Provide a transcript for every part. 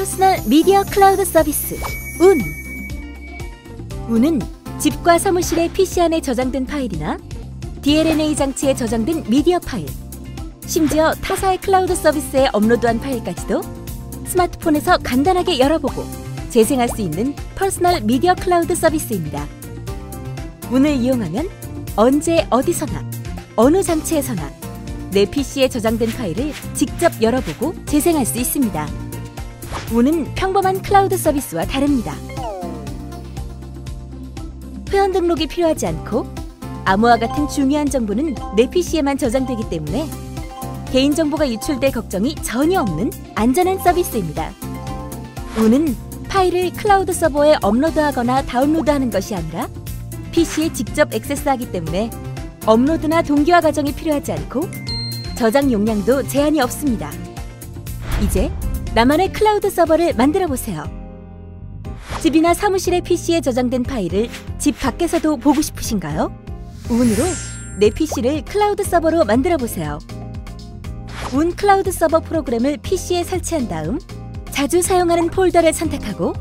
퍼스널 미디어 클라우드 서비스 운 운은 집과 사무실의 PC 안에 저장된 파일이나 DLNA 장치에 저장된 미디어 파일 심지어 타사의 클라우드 서비스에 업로드한 파일까지도 스마트폰에서 간단하게 열어보고 재생할 수 있는 퍼스널 미디어 클라우드 서비스입니다. 운을 이용하면 언제 어디서나 어느 장치에서나 내 PC에 저장된 파일을 직접 열어보고 재생할 수 있습니다. 운은 평범한 클라우드 서비스와 다릅니다. 회원 등록이 필요하지 않고 암호와 같은 중요한 정보는 내 PC에만 저장되기 때문에 개인정보가 유출될 걱정이 전혀 없는 안전한 서비스입니다. 운은 파일을 클라우드 서버에 업로드하거나 다운로드하는 것이 아니라 PC에 직접 액세스하기 때문에 업로드나 동기화 과정이 필요하지 않고 저장 용량도 제한이 없습니다. 이제 나만의 클라우드 서버를 만들어 보세요. 집이나 사무실의 PC에 저장된 파일을 집 밖에서도 보고 싶으신가요? 운으로 내 PC를 클라우드 서버로 만들어 보세요. 운 클라우드 서버 프로그램을 PC에 설치한 다음 자주 사용하는 폴더를 선택하고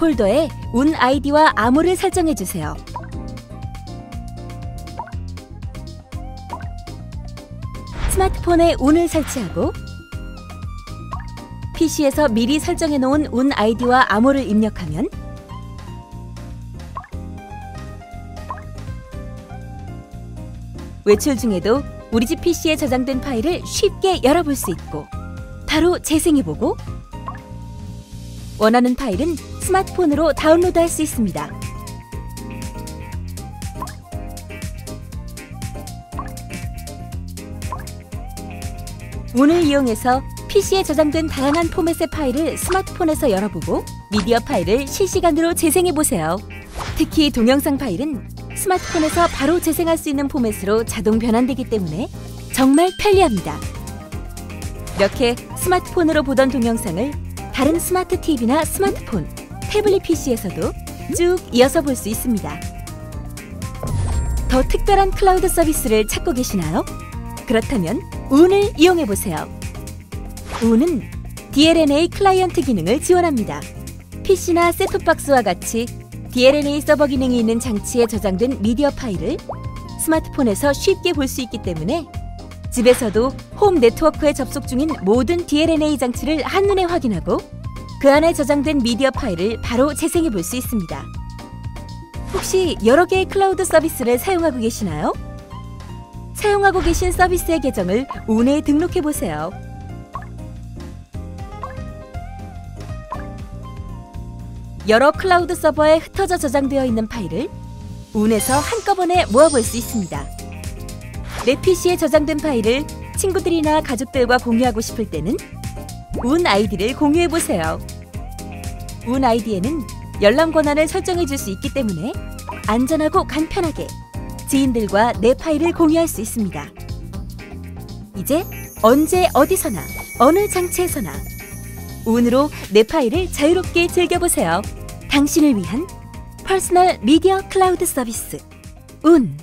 폴더에 운 아이디와 암호를 설정해 주세요. 스마트폰에 운을 설치하고 PC에서 미리 설정해 놓은 운 아이디와 암호를 입력하면 외출 중에도 우리 집 PC에 저장된 파일을 쉽게 열어볼 수 있고 바로 재생해보고 원하는 파일은 스마트폰으로 다운로드할 수 있습니다. 운을 이용해서 PC에 저장된 다양한 포맷의 파일을 스마트폰에서 열어보고 미디어 파일을 실시간으로 재생해보세요. 특히 동영상 파일은 스마트폰에서 바로 재생할 수 있는 포맷으로 자동 변환되기 때문에 정말 편리합니다. 이렇게 스마트폰으로 보던 동영상을 다른 스마트 TV나 스마트폰, 태블릿 PC에서도 쭉 이어서 볼 수 있습니다. 더 특별한 클라우드 서비스를 찾고 계시나요? 그렇다면 운을 이용해 보세요. 운은 DLNA 클라이언트 기능을 지원합니다. PC나 셋톱박스와 같이 DLNA 서버 기능이 있는 장치에 저장된 미디어 파일을 스마트폰에서 쉽게 볼 수 있기 때문에 집에서도 홈 네트워크에 접속 중인 모든 DLNA 장치를 한눈에 확인하고 그 안에 저장된 미디어 파일을 바로 재생해 볼 수 있습니다. 혹시 여러 개의 클라우드 서비스를 사용하고 계시나요? 사용하고 계신 서비스의 계정을 운에 등록해 보세요. 여러 클라우드 서버에 흩어져 저장되어 있는 파일을 운에서 한꺼번에 모아볼 수 있습니다. 내 PC에 저장된 파일을 친구들이나 가족들과 공유하고 싶을 때는 운 아이디를 공유해 보세요. 운 아이디에는 열람 권한을 설정해 줄 수 있기 때문에 안전하고 간편하게 지인들과 내 파일을 공유할 수 있습니다. 이제 언제 어디서나 어느 장치에서나 운으로 내 파일을 자유롭게 즐겨보세요. 당신을 위한 퍼스널 미디어 클라우드 서비스 운